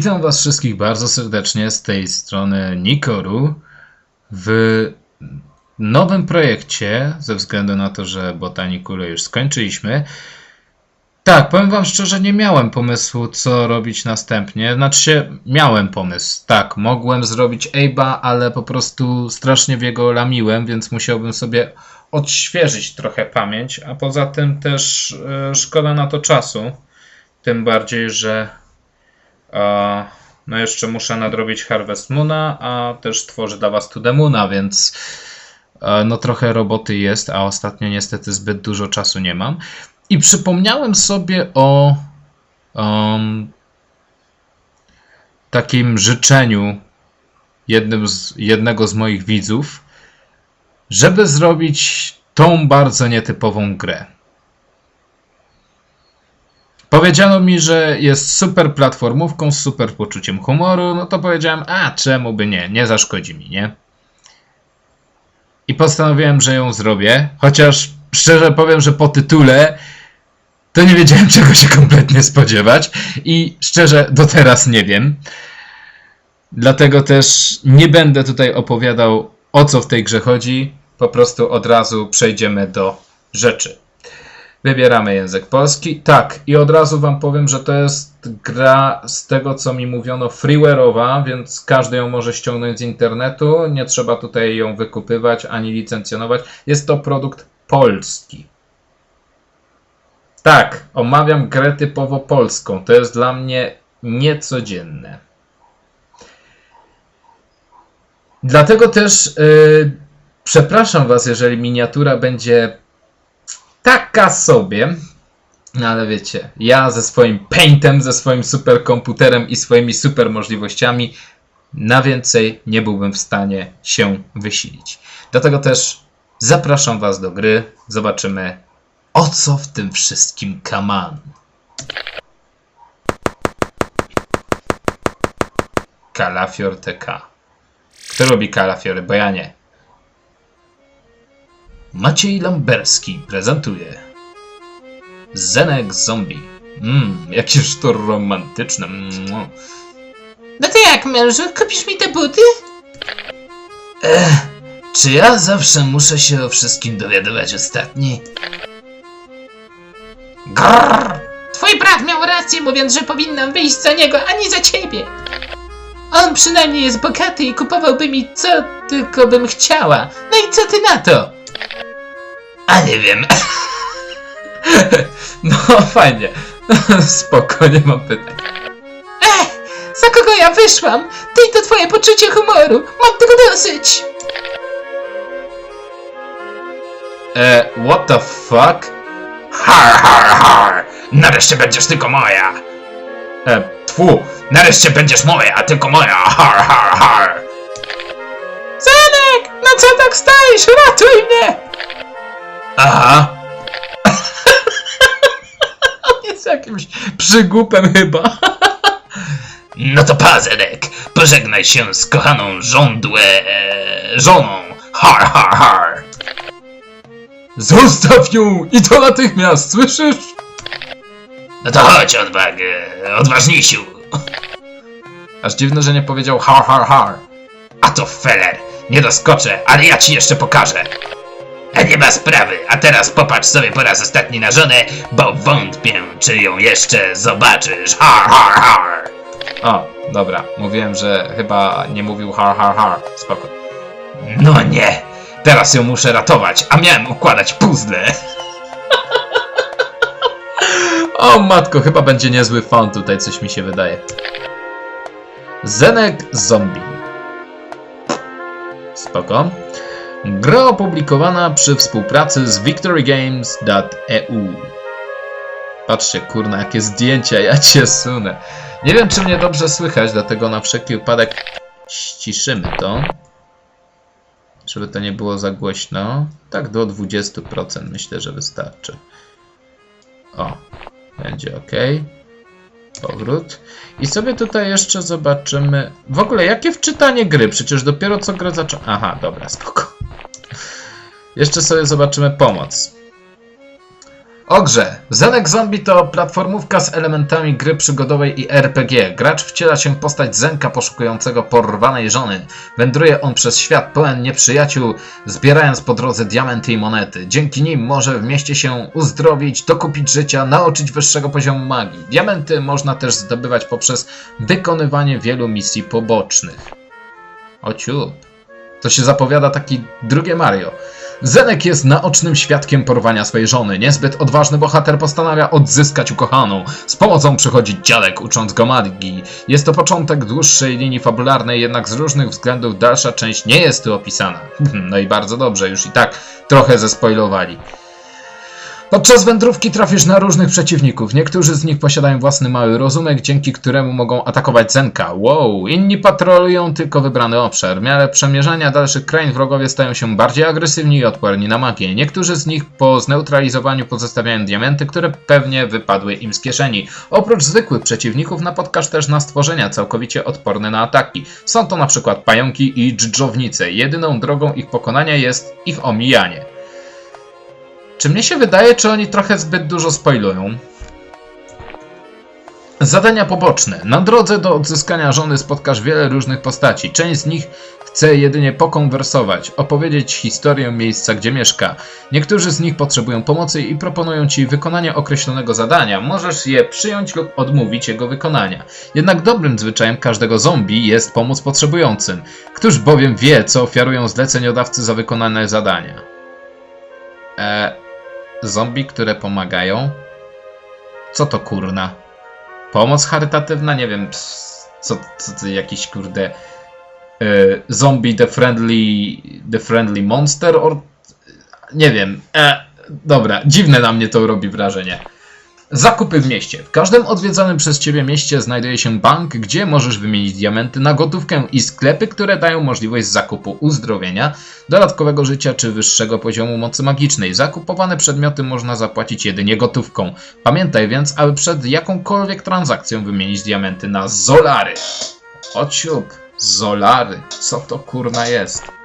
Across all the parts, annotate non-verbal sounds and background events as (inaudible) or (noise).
Witam Was wszystkich bardzo serdecznie z tej strony Nikoru w nowym projekcie, ze względu na to, że Botanikulę już skończyliśmy. Tak, powiem Wam szczerze, nie miałem pomysłu, co robić następnie. Znaczy się, miałem pomysł. Tak, mogłem zrobić Abe'a, ale po prostu strasznie w jego lamiłem, więc musiałbym sobie odświeżyć trochę pamięć, a poza tym też e, szkoda na to czasu. Tym bardziej, że no jeszcze muszę nadrobić Harvest Moona, a też tworzę dla was To Moona, więc e, no trochę roboty jest, a ostatnio niestety zbyt dużo czasu nie mam. I przypomniałem sobie o um, takim życzeniu jednym z, jednego z moich widzów, żeby zrobić tą bardzo nietypową grę. Powiedziano mi, że jest super platformówką z super poczuciem humoru, no to powiedziałem, a czemu by nie, nie zaszkodzi mi, nie? I postanowiłem, że ją zrobię, chociaż szczerze powiem, że po tytule to nie wiedziałem (laughs) czego się kompletnie spodziewać i szczerze do teraz nie wiem. Dlatego też nie będę tutaj opowiadał o co w tej grze chodzi, po prostu od razu przejdziemy do rzeczy. Wybieramy język polski. Tak, i od razu Wam powiem, że to jest gra z tego, co mi mówiono, freeware'owa, więc każdy ją może ściągnąć z internetu. Nie trzeba tutaj ją wykupywać ani licencjonować. Jest to produkt polski. Tak, omawiam grę typowo polską. To jest dla mnie niecodzienne. Dlatego też yy, przepraszam Was, jeżeli miniatura będzie taka sobie. No ale wiecie, ja ze swoim paintem, ze swoim superkomputerem i swoimi super możliwościami na więcej nie byłbym w stanie się wysilić. Dlatego też zapraszam Was do gry. Zobaczymy o co w tym wszystkim kaman. Kalafior TK. Kto robi kalafiory? Bo ja nie. Maciej Lamberski prezentuje Zenek Zombie. Mmm, jakież to romantyczne. Mua. No to jak, mężu, kupisz mi te buty? Czy ja zawsze muszę się o wszystkim dowiadywać ostatni? Grrr! Twój brat miał rację, mówiąc, że powinnam wyjść za niego, a nie za ciebie. On przynajmniej jest bogaty i kupowałby mi co tylko bym chciała. No i co ty na to? A nie wiem. (laughs) No fajnie. Spoko, nie mam pytań. Ech, za kogo ja wyszłam? Ty i to twoje poczucie humoru. Mam tego dosyć. E, what the fuck? Har, har, har! Nareszcie będziesz tylko moja! E, tfu! Nareszcie będziesz moja, a tylko moja! Har, har, har! Zenek, no co tak stajesz? Ratuj mnie! Aha! On (laughs) jest jakimś przygłupem chyba. No to pazenek, pożegnaj się z kochaną żądłę... E, żoną. Har, har, har! Zostaw ją i to natychmiast, słyszysz? No to chodź, odwag... e, odważnisiu. Aż dziwne, że nie powiedział har, har, har. A to feller, nie doskoczę, ale ja ci jeszcze pokażę. A nie ma sprawy, a teraz popatrz sobie po raz ostatni na żonę, bo wątpię, czy ją jeszcze zobaczysz. Har, har, har. O, dobra, mówiłem, że chyba nie mówił har, har, har. Spoko. No nie, teraz ją muszę ratować, a miałem układać puzzle. o matko, chyba będzie niezły font tutaj, coś mi się wydaje. Zenek Zombie. Spoko. Gra opublikowana przy współpracy z victorygames.eu. Patrzcie, kurna, jakie zdjęcia, ja cię sunę. Nie wiem, czy mnie dobrze słychać, dlatego na wszelki wypadek ściszymy to. Żeby to nie było za głośno. Tak do 20% myślę, że wystarczy. O, będzie ok. Powrót. I sobie tutaj jeszcze zobaczymy. W ogóle, jakie wczytanie gry? Przecież dopiero co grę zaczęła. Aha, dobra, spoko. Jeszcze sobie zobaczymy pomoc. O grze. Zenek Zombie to platformówka z elementami gry przygodowej i RPG. Gracz wciela się w postać Zenka poszukującego porwanej żony. Wędruje on przez świat pełen nieprzyjaciół, zbierając po drodze diamenty i monety. Dzięki nim może w mieście się uzdrowić, dokupić życia, nauczyć wyższego poziomu magii. Diamenty można też zdobywać poprzez wykonywanie wielu misji pobocznych. O ciup. To się zapowiada taki drugie Mario. Zenek jest naocznym świadkiem porwania swojej żony. Niezbyt odważny bohater postanawia odzyskać ukochaną. Z pomocą przychodzi dziadek, ucząc go magii. Jest to początek dłuższej linii fabularnej, jednak z różnych względów dalsza część nie jest tu opisana. (laughs) No i bardzo dobrze, już i tak trochę zespoilowali. Podczas wędrówki trafisz na różnych przeciwników. Niektórzy z nich posiadają własny mały rozumek, dzięki któremu mogą atakować Zenka. Wow, inni patrolują tylko wybrany obszar. W miarę przemierzania dalszych krain wrogowie stają się bardziej agresywni i odporni na magię. Niektórzy z nich po zneutralizowaniu pozostawiają diamenty, które pewnie wypadły im z kieszeni. Oprócz zwykłych przeciwników napotkasz też na stworzenia całkowicie odporne na ataki. Są to na przykład pająki i dżdżownice. Jedyną drogą ich pokonania jest ich omijanie. Czy mnie się wydaje, czy oni trochę zbyt dużo spoilują? Zadania poboczne. Na drodze do odzyskania żony spotkasz wiele różnych postaci. Część z nich chce jedynie pokonwersować, opowiedzieć historię miejsca, gdzie mieszka. Niektórzy z nich potrzebują pomocy i proponują ci wykonanie określonego zadania. Możesz je przyjąć lub odmówić jego wykonania. Jednak dobrym zwyczajem każdego zombie jest pomóc potrzebującym. Któż bowiem wie, co ofiarują zleceniodawcy za wykonane zadania? E, zombie, które pomagają? Co to kurna? Pomoc charytatywna? Nie wiem, ps, co, co jakiś kurde e, zombie the friendly, the friendly monster or nie wiem. E, dobra, dziwne na mnie to robi wrażenie. Zakupy w mieście. W każdym odwiedzonym przez Ciebie mieście znajduje się bank, gdzie możesz wymienić diamenty na gotówkę i sklepy, które dają możliwość zakupu uzdrowienia, dodatkowego życia czy wyższego poziomu mocy magicznej. Zakupowane przedmioty można zapłacić jedynie gotówką. Pamiętaj więc, aby przed jakąkolwiek transakcją wymienić diamenty na zolary. Ociup, zolary. Co to kurna jest?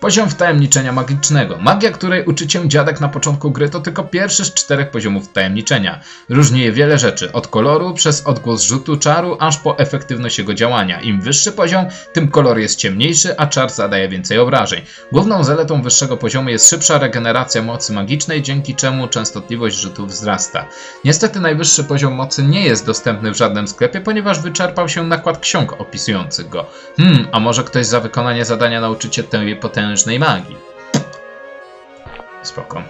Poziom wtajemniczenia magicznego. Magia, której uczy cię dziadek na początku gry, to tylko pierwszy z czterech poziomów wtajemniczenia. Różni je wiele rzeczy, od koloru, przez odgłos rzutu czaru, aż po efektywność jego działania. Im wyższy poziom, tym kolor jest ciemniejszy, a czar zadaje więcej obrażeń. Główną zaletą wyższego poziomu jest szybsza regeneracja mocy magicznej, dzięki czemu częstotliwość rzutów wzrasta. Niestety najwyższy poziom mocy nie jest dostępny w żadnym sklepie, ponieważ wyczerpał się nakład ksiąg opisujących go. Hmm, a może ktoś za wykonanie zadania nauczy cię tej potężnej magii? Spoko.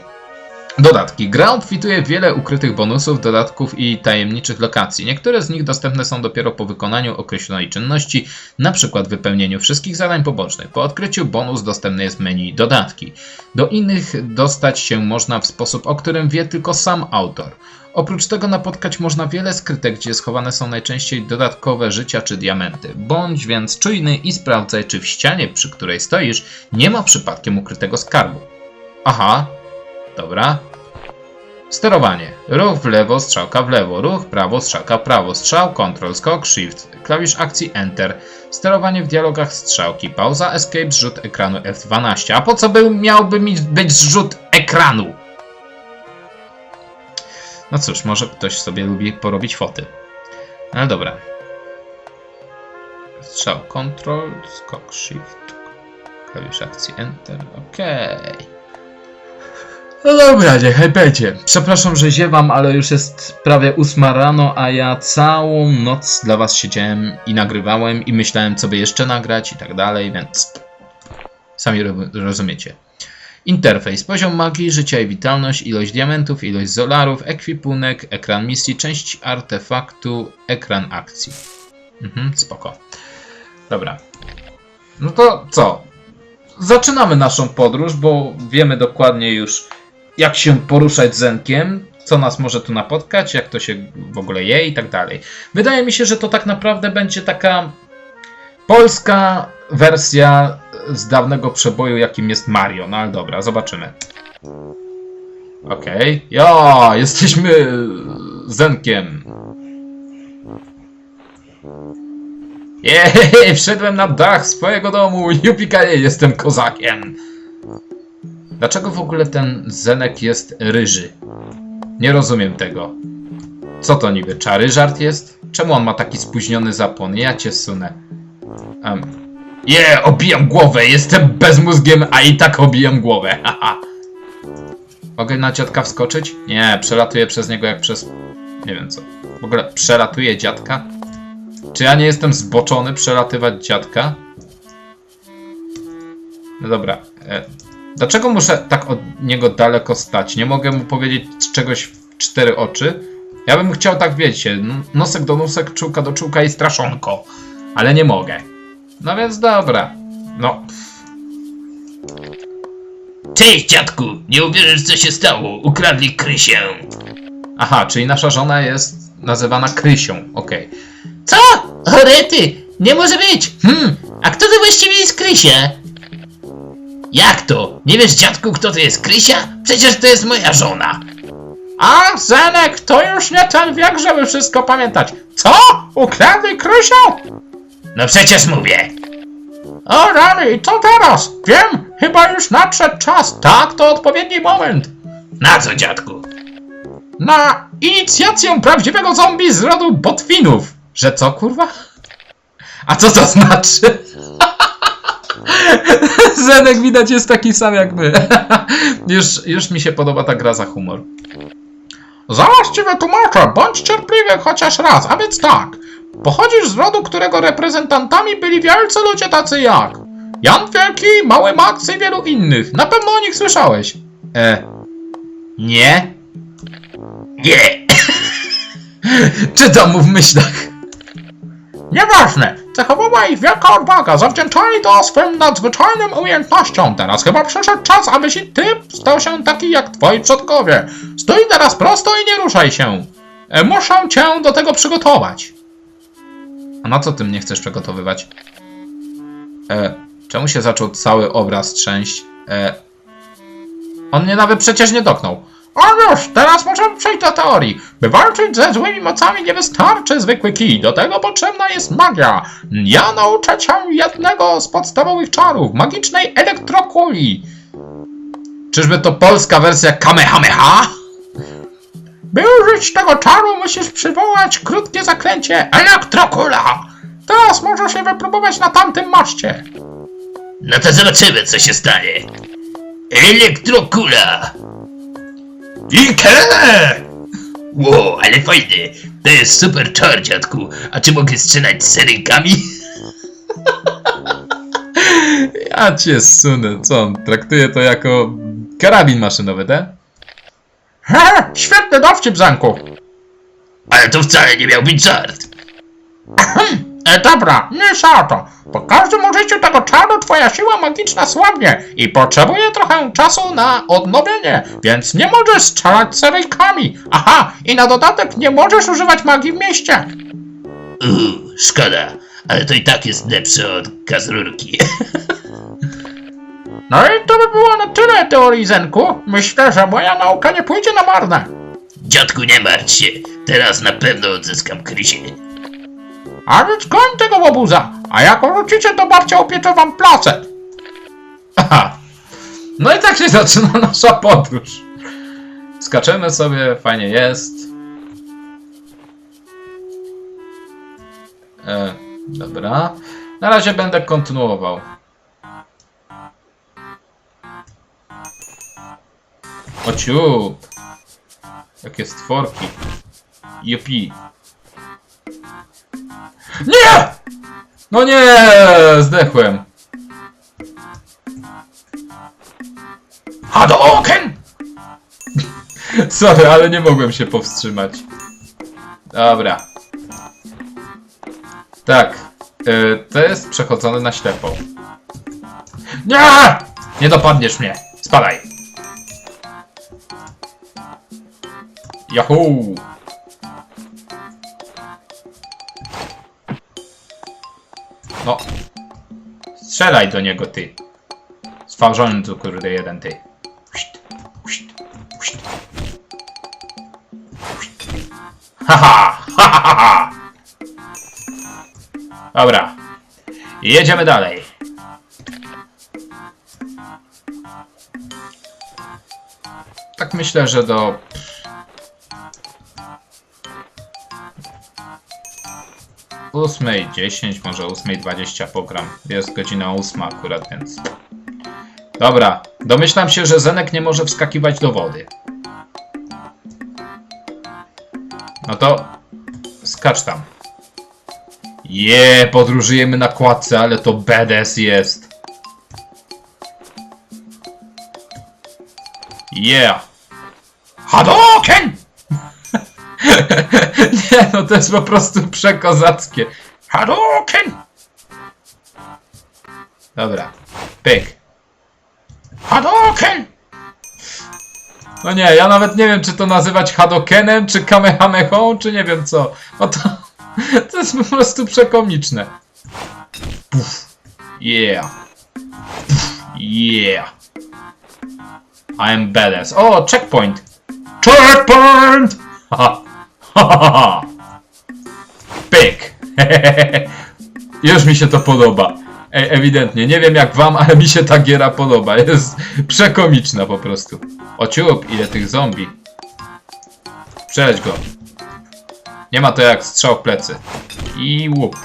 Dodatki. Gra obfituje wiele ukrytych bonusów, dodatków i tajemniczych lokacji. Niektóre z nich dostępne są dopiero po wykonaniu określonej czynności, np. wypełnieniu wszystkich zadań pobocznych. Po odkryciu bonus dostępne jest menu dodatki. Do innych dostać się można w sposób, o którym wie tylko sam autor. Oprócz tego napotkać można wiele skrytek, gdzie schowane są najczęściej dodatkowe życia czy diamenty. Bądź więc czujny i sprawdzaj, czy w ścianie, przy której stoisz, nie ma przypadkiem ukrytego skarbu. Aha, Dobra. Sterowanie. Ruch w lewo, strzałka w lewo. Ruch prawo, strzałka prawo. Strzał, kontrol, skok, shift. Klawisz akcji Enter. Sterowanie w dialogach strzałki. Pauza, escape, zrzut ekranu F12. A po co by miałby mi być zrzut ekranu? No cóż, może ktoś sobie lubi porobić foty. Ale dobra. Strzał, kontrol, skok, shift. Klawisz akcji Enter. Okej. No dobra, niechaj będzie. Przepraszam, że ziewam, ale już jest prawie ósma rano, a ja całą noc dla was siedziałem i nagrywałem i myślałem, co by jeszcze nagrać i tak dalej, więc sami ro- rozumiecie. Interfejs, poziom magii, życia i witalność, ilość diamentów, ilość zolarów, ekwipunek, ekran misji, część artefaktu, ekran akcji. Mhm, spoko. Dobra. No to co? Zaczynamy naszą podróż, bo wiemy dokładnie już jak się poruszać zenkiem, co nas może tu napotkać, jak to się w ogóle je i tak dalej. Wydaje mi się, że to tak naprawdę będzie taka polska wersja z dawnego przeboju, jakim jest Mario. No ale dobra, zobaczymy. Okej. Okay. Ja, jesteśmy zenkiem. Jej, wszedłem na dach swojego domu. Jupikaje, jestem kozakiem. Dlaczego w ogóle ten Zenek jest ryży? Nie rozumiem tego. Co to niby, czary żart jest? Czemu on ma taki spóźniony zapłon? Ja cię sunę. Um. Je, obijam głowę, jestem bezmózgiem, a i tak obijam głowę, (laughs) haha. Mogę na dziadka wskoczyć? Nie, przelatuję przez niego jak przez... Nie wiem co. W ogóle przelatuję dziadka? Czy ja nie jestem zboczony przelatywać dziadka? No dobra. E, dlaczego muszę tak od niego daleko stać? Nie mogę mu powiedzieć czegoś w cztery oczy? Ja bym chciał tak, wiecie, nosek do nosek, czułka do czułka i straszonko. Ale nie mogę. No więc dobra. No, Cześć, dziadku! Nie uwierzysz, co się stało. Ukradli Krysię. aha, czyli nasza żona jest nazywana Krysią. Okej. Co? Orety! Nie może być! Hmm, a kto to właściwie jest Krysia? Jak to? Nie wiesz, dziadku, kto to jest Krysia? Przecież to jest moja żona. A, Zenek, to już nie ten wiek, żeby wszystko pamiętać. Co? Ukradli Krysią? No przecież mówię. O rany, co teraz? Wiem, chyba już nadszedł czas. Tak, to odpowiedni moment. Na co, dziadku? Na inicjację prawdziwego zombie z rodu botwinów. Że co, kurwa? A co to znaczy? (laughs) Zenek widać jest taki sam jak my. (laughs) już, już mi się podoba ta gra za humor. Zaraz ci wytłumaczę, bądź cierpliwy chociaż raz, a więc tak. Pochodzisz z rodu, którego reprezentantami byli wielcy ludzie tacy jak Jan Wielki, Mały Max i wielu innych. Na pewno o nich słyszałeś. E, nie? Nie. (laughs) Czytam mu w myślach. Nieważne. Cechowała ich wielka odwaga. Zawdzięczali to swym nadzwyczajnym umiejętnościom. Teraz chyba przyszedł czas, abyś i ty stał się taki jak twoi przodkowie. Stój teraz prosto i nie ruszaj się. E, muszę cię do tego przygotować. A na co ty mnie chcesz przygotowywać? E, czemu się zaczął cały obraz trzęść? E, on mnie nawet przecież nie dotknął. O już, teraz możemy przejść do teorii. By walczyć ze złymi mocami nie wystarczy zwykły kij. Do tego potrzebna jest magia. Ja nauczę cię jednego z podstawowych czarów. Magicznej elektrokuli. Czyżby to polska wersja Kamehameha? By użyć tego czaru musisz przywołać krótkie zaklęcie Elektrokula. Teraz możesz je wypróbować na tamtym maszcie. No to zobaczymy, co się stanie. Elektrokula. Ike! Wow, ale fajny. To jest super czar, dziadku. A czy mogę strzelać z serynkami? Ja cię sunę, co on traktuje to jako karabin maszynowy, tak? He, świetny dowcip, Zanku. Ale to wcale nie miał być żart. E, dobra, nie o to. Po każdym użyciu tego czaru twoja siła magiczna słabnie i potrzebuje trochę czasu na odnowienie, więc nie możesz strzelać seryjkami. Aha, i na dodatek nie możesz używać magii w mieście. Uuu, szkoda. Ale to i tak jest lepsze od gazrurki. (laughs) No i to by było na tyle teorii Zenku. Myślę, że moja nauka nie pójdzie na marne. Dziadku, nie martw się. Teraz na pewno odzyskam Krysię. A więc goń tego łobuza, a jak wrócicie, to babcia upiecze wam placek. Aha. No i tak się (laughs) zaczyna nasza podróż. Skaczemy sobie, fajnie jest. E, dobra. Na razie będę kontynuował. Ociup. Jakie stworki. Jupi. Nie! No nie! Zdechłem. Hadouken! (laughs) Sorry, ale nie mogłem się powstrzymać. Dobra. Tak. y, to jest przechodzone na ślepo. Nie! Nie dopadniesz mnie. Spadaj. Yahoo! No. Strzelaj do niego, ty. Sfałżońcu, kurde, jeden, ty. Haha, ha, ha, ha, ha. Dobra. Jedziemy dalej. Tak myślę, że do ósmej 10, może ósmej 20 pogram. Jest godzina 8 akurat, więc... Dobra, domyślam się, że Zenek nie może wskakiwać do wody. No to skacz tam. Je, yeah, podróżujemy na kładce, ale to BDS jest. Yeah! Hado! (laughs) No to jest po prostu przekozackie. Hadoken! Dobra. Pyk. Hadoken! No nie, ja nawet nie wiem, czy to nazywać Hadokenem, czy Kamehamehą, czy nie wiem co. No to, (laughs) to jest po prostu przekomiczne. Puf. Yeah. Puf. Yeah. I am badass. O, checkpoint! Checkpoint! (laughs) Haha. Hahaha. Pyk. (laughs) Już mi się to podoba. E ewidentnie. Nie wiem jak wam, ale mi się ta giera podoba. Jest przekomiczna po prostu. O ciup, ile tych zombie. Przeleć go. Nie ma to jak strzał w plecy. I łup.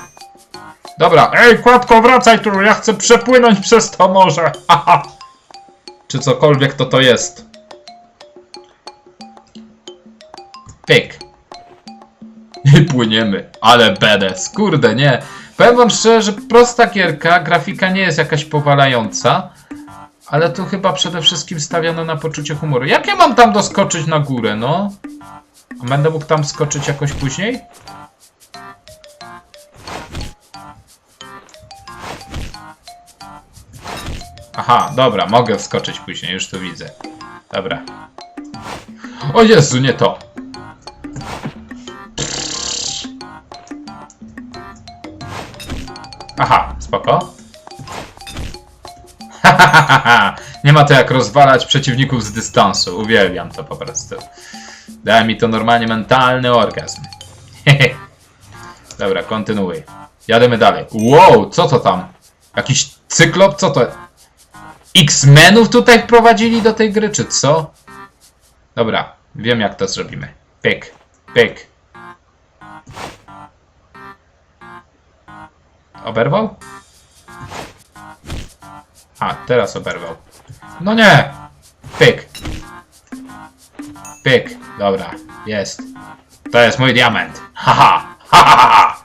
Dobra, ej, kładko, wracaj tu, ja chcę przepłynąć przez to morze. Haha. (laughs) Czy cokolwiek to to jest. Pyk. (laughs) Płyniemy. Ale badass. Kurde, nie. Powiem wam szczerze, że prosta gierka, grafika nie jest jakaś powalająca. Ale tu chyba przede wszystkim stawiano na poczucie humoru. Jak ja mam tam doskoczyć na górę, no? A będę mógł tam skoczyć jakoś później? Aha, dobra, mogę wskoczyć później, już to widzę. Dobra. O Jezu, nie to. Aha, spoko. (laughs) Nie ma to jak rozwalać przeciwników z dystansu. Uwielbiam to po prostu. Daje mi to normalnie mentalny orgazm. (laughs) Dobra, kontynuuj. Jademy dalej. Wow, co to tam? Jakiś cyklop? Co to? X-Menów tutaj wprowadzili do tej gry, czy co? Dobra, wiem jak to zrobimy. Pyk, pyk. Oberwał? A, teraz oberwał. No nie! Pyk. Pyk. Dobra, jest. To jest mój diament. Haha! Haha! Ha, ha.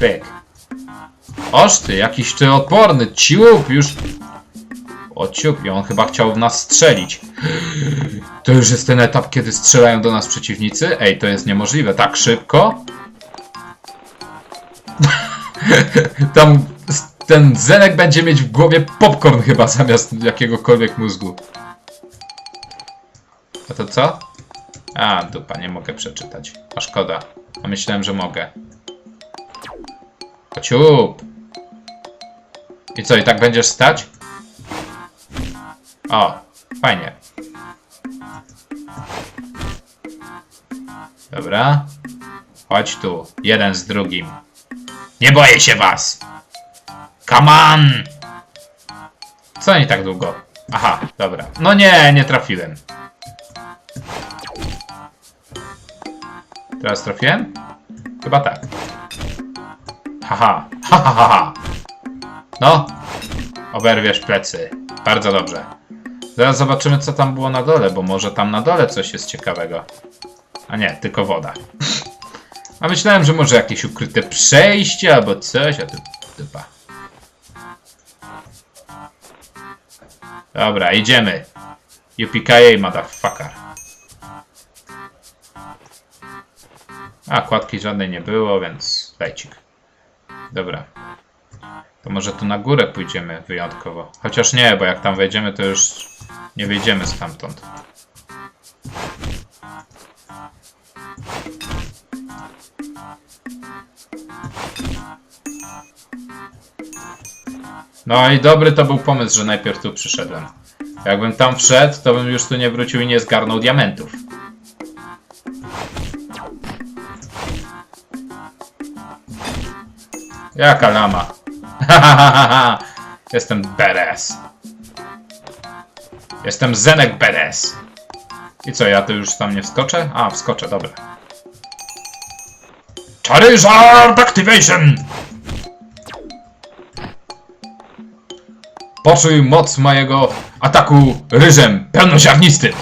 Pyk. Oż ty, jakiś ty odporny. Ciup, już... O ciup, i on chyba chciał w nas strzelić. To już jest ten etap, kiedy strzelają do nas przeciwnicy? Ej, to jest niemożliwe. Tak szybko? (laughs) Tam ten Zenek będzie mieć w głowie popcorn chyba zamiast jakiegokolwiek mózgu. A to co? A, dupa, nie mogę przeczytać. A szkoda. A myślałem, że mogę. Kociup! I co, i tak będziesz stać? O, fajnie. Dobra. Chodź tu, jeden z drugim. Nie boję się was! Come on! Co nie tak długo? Aha, dobra. No nie, nie trafiłem. Teraz trafiłem? Chyba tak. Haha, ha ha ha ha. No, oberwiesz plecy. Bardzo dobrze. Zaraz zobaczymy, co tam było na dole, bo może tam na dole coś jest ciekawego. A nie, tylko woda. A myślałem, że może jakieś ukryte przejście albo coś, a tu dupa. Dobra, idziemy. Yippee motherfucker. A, kładki żadnej nie było, więc lejcik. Dobra. To może tu na górę pójdziemy wyjątkowo. Chociaż nie, bo jak tam wejdziemy, to już nie wyjdziemy stamtąd. No i dobry to był pomysł, że najpierw tu przyszedłem. Jakbym tam wszedł, to bym już tu nie wrócił i nie zgarnął diamentów. Jaka lama? (laughs) Jestem badass. Jestem Zenek badass. I co, ja tu już tam nie wskoczę? A, wskoczę, dobra. Charizard Activation! Poczuj moc mojego ataku ryżem pełnoziarnistym.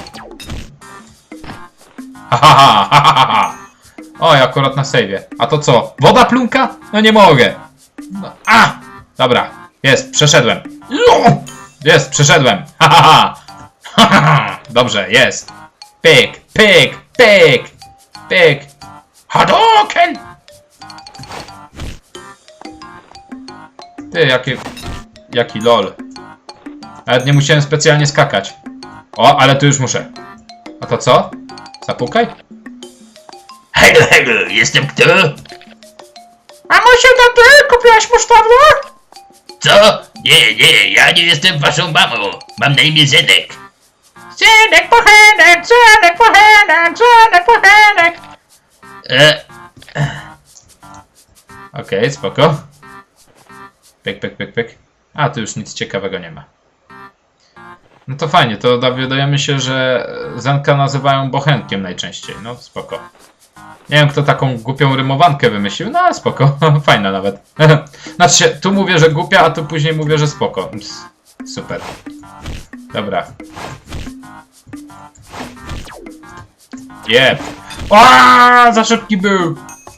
Ha ha ha ha ha. Oj, akurat na sejwie. A to co? Woda plunka? No nie mogę. No, a! Dobra, jest, przeszedłem. Jest, przeszedłem. Ha ha ha. Ha ha ha. Dobrze, jest. Pyk, pyk, pyk, pyk. Hadoken! Ty, jakie... Jaki lol. Nawet nie musiałem specjalnie skakać. O, ale tu już muszę. A to co? Zapukaj? Hego, hego, jestem kto? Mamusiu, to ty kupiłaś musztardę? Co? Nie, nie, ja nie jestem waszą mamą. Mam na imię Zedek. Zenek pochenek, zenek pochenek, zenek pochenek. E, Okej, spoko. Pyk, pyk, pyk, pyk. A, tu już nic ciekawego nie ma. No to fajnie, to dowiadujemy się, że Zenka nazywają bochenkiem najczęściej. No spoko. Nie wiem, kto taką głupią rymowankę wymyślił, no ale spoko. (laughs) Fajna nawet. (laughs) znaczy tu mówię, że głupia, a tu później mówię, że spoko. Ps, Super. Dobra. Jeb. Za szybki był.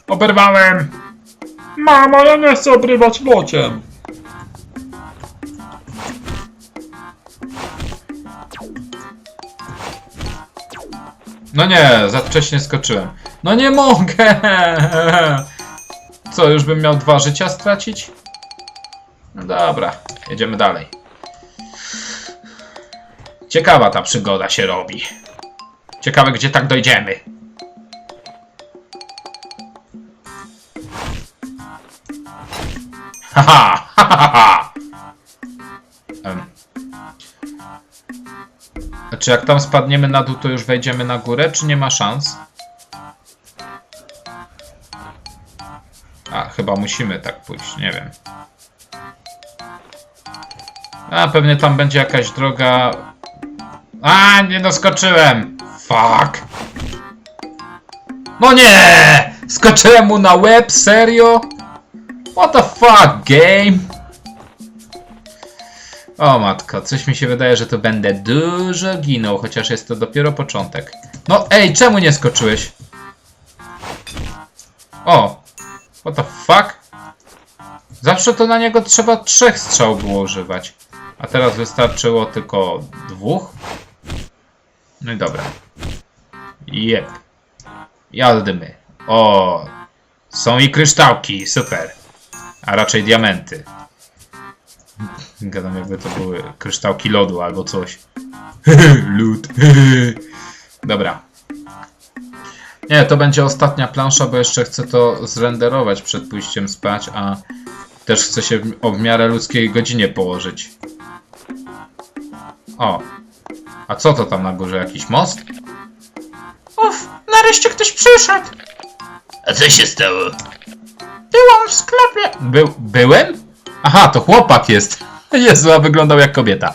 Oberwałem. Mamo, ja nie chcę obrywać lociem. No nie, za wcześnie skoczyłem. No nie mogę! Co, już bym miał dwa życia stracić? No dobra, jedziemy dalej. Ciekawa ta przygoda się robi. Ciekawe, gdzie tak dojdziemy. Haha! Ha, ha, ha, ha. Czy jak tam spadniemy na dół, to już wejdziemy na górę, czy nie ma szans? A, chyba musimy tak pójść, nie wiem. A, pewnie tam będzie jakaś droga... A, nie doskoczyłem! Fuck! No nie! Skoczyłem mu na łeb, serio? What the fuck, game? O matko, coś mi się wydaje, że to będę dużo ginął, chociaż jest to dopiero początek. No ej, czemu nie skoczyłeś? O! What the fuck? Zawsze to na niego trzeba trzech strzał było używać. A teraz wystarczyło tylko dwóch? No i dobra. Jep. Jadmy. O! Są i kryształki, super. A raczej diamenty. Gadam jakby to były kryształki lodu albo coś. (laughs) Lód. (laughs) Dobra. Nie, to będzie ostatnia plansza, bo jeszcze chcę to zrenderować przed pójściem spać, a też chcę się o w miarę ludzkiej godzinie położyć. O. A co to tam na górze? Jakiś most? Uff, nareszcie ktoś przyszedł. a co się stało? Byłam w sklepie. Był, byłem? Aha, to chłopak jest. (laughs) Jezu, a wyglądał jak kobieta.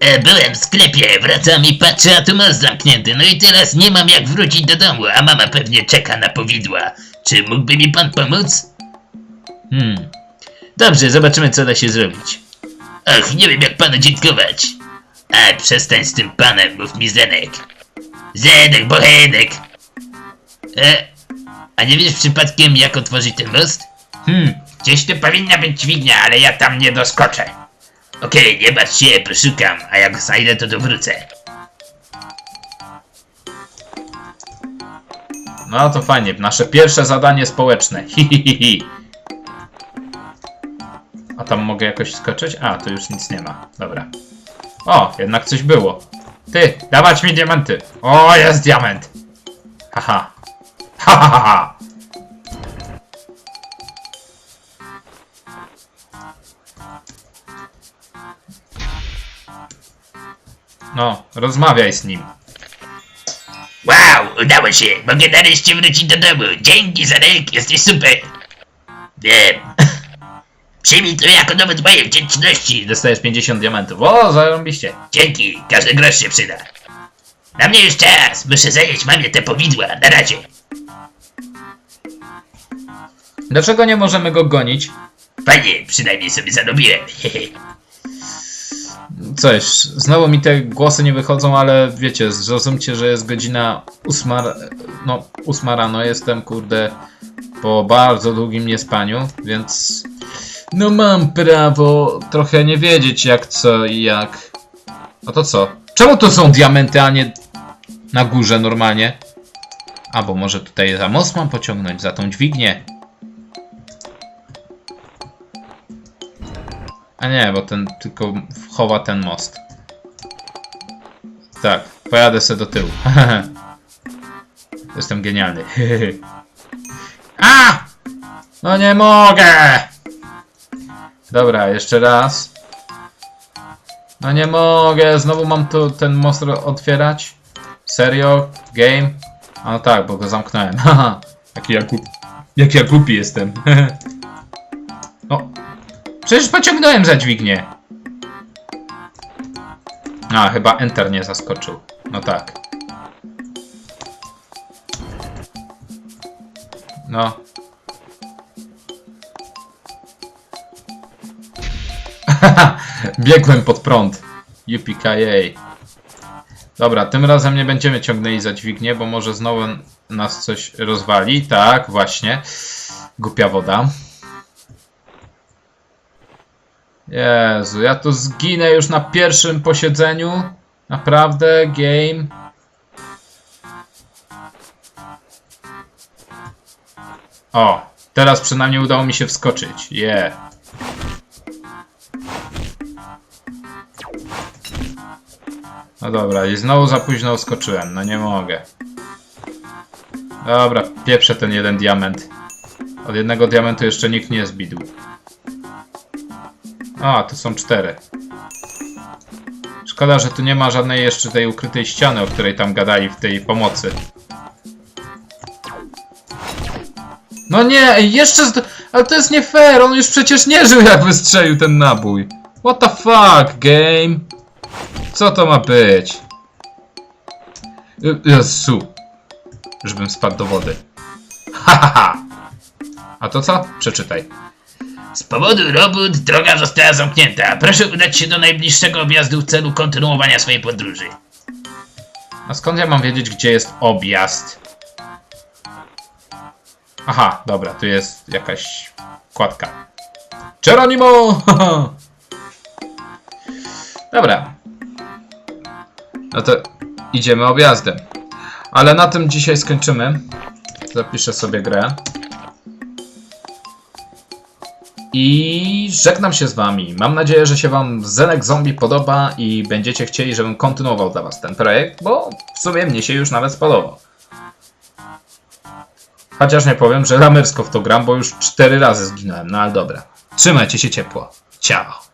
E, byłem w sklepie, wracam i patrzę, a tu most zamknięty. No i teraz nie mam jak wrócić do domu, a mama pewnie czeka na powidła. Czy mógłby mi pan pomóc? Hmm. Dobrze, zobaczymy co da się zrobić. Ach, nie wiem jak panu dziękować. A, przestań z tym panem, mów mi Zenek. Zenek, bochenek. E, a nie wiesz przypadkiem jak otworzyć ten most? Hmm, gdzieś tu powinna być dźwignia, ale ja tam nie doskoczę. Okej, nie bać się, poszukam, a jak znajdę to dowrócę. No to fajnie, nasze pierwsze zadanie społeczne. (laughs) Hi, hi, hi, hi. A tam mogę jakoś skoczyć? A, tu już nic nie ma. Dobra. O, jednak coś było. Ty, dawać mi diamenty. O, jest diament. Haha. Ha, ha, ha, ha. No, rozmawiaj z nim. Wow, udało się! Mogę nareszcie wrócić do domu. Dzięki, Zanek, jesteś super! Wiem. (laughs) Przyjmij to jako dowód mojej wdzięczności. Dostajesz 50 diamentów. O, zarąbiście. Dzięki, każdy grosz się przyda. Na mnie już czas, muszę zanieść mamie te powidła. Na razie. Dlaczego nie możemy go gonić? Panie, przynajmniej sobie zarobiłem. (laughs) Coś, znowu mi te głosy nie wychodzą, ale wiecie, zrozumcie, że jest godzina ósma, no ósma rano, jestem kurde po bardzo długim niespaniu, więc no mam prawo trochę nie wiedzieć jak co i jak. A to co? Czemu to są diamenty, a nie na górze normalnie? A bo może tutaj za most mam pociągnąć, za tą dźwignię. A nie, bo ten tylko chowa ten most. Tak, pojadę sobie do tyłu. (laughs) Jestem genialny. (laughs) A! No nie mogę! Dobra, jeszcze raz. No nie mogę, znowu mam tu ten most otwierać? Serio? Game? A no tak, bo go zamknąłem. Haha. (laughs) Jaki ja głupi. Jak ja głupi jestem. no, Przecież pociągnąłem za dźwignię. A, chyba Enter nie zaskoczył. No tak. No. (laughs) Biegłem pod prąd. UPKA. Dobra, tym razem nie będziemy ciągnęli za dźwignię, bo może znowu nas coś rozwali. Tak, właśnie. Głupia woda. Jezu, ja tu zginę już na pierwszym posiedzeniu. Naprawdę, game. O, teraz przynajmniej udało mi się wskoczyć. Yeah. No dobra, i znowu za późno wskoczyłem. No nie mogę. Dobra, pieprzę ten jeden diament. Od jednego diamentu jeszcze nikt nie zbidł. A, tu są cztery. Szkoda, że tu nie ma żadnej jeszcze tej ukrytej ściany, o której tam gadali w tej pomocy. No nie, jeszcze. Ale to jest nie fair, on już przecież nie żył jak wystrzelił ten nabój. What the fuck, game? Co to ma być? Je- Jezu. Żebym spadł do wody. Ha, ha, ha. A to co? Przeczytaj. Z powodu robót droga została zamknięta. Proszę udać się do najbliższego objazdu w celu kontynuowania swojej podróży. A skąd ja mam wiedzieć, gdzie jest objazd? Aha, dobra, tu jest jakaś kładka. Geronimo! (laughs) dobra. No to idziemy objazdem. Ale na tym dzisiaj skończymy. Zapiszę sobie grę. I żegnam się z wami. Mam nadzieję, że się wam Zenek Zombie podoba i będziecie chcieli, żebym kontynuował dla was ten projekt, bo w sumie mnie się już nawet spodobał. Chociaż nie powiem, że lamersko w to gram, bo już cztery razy zginąłem, no ale dobra. Trzymajcie się ciepło. Ciao.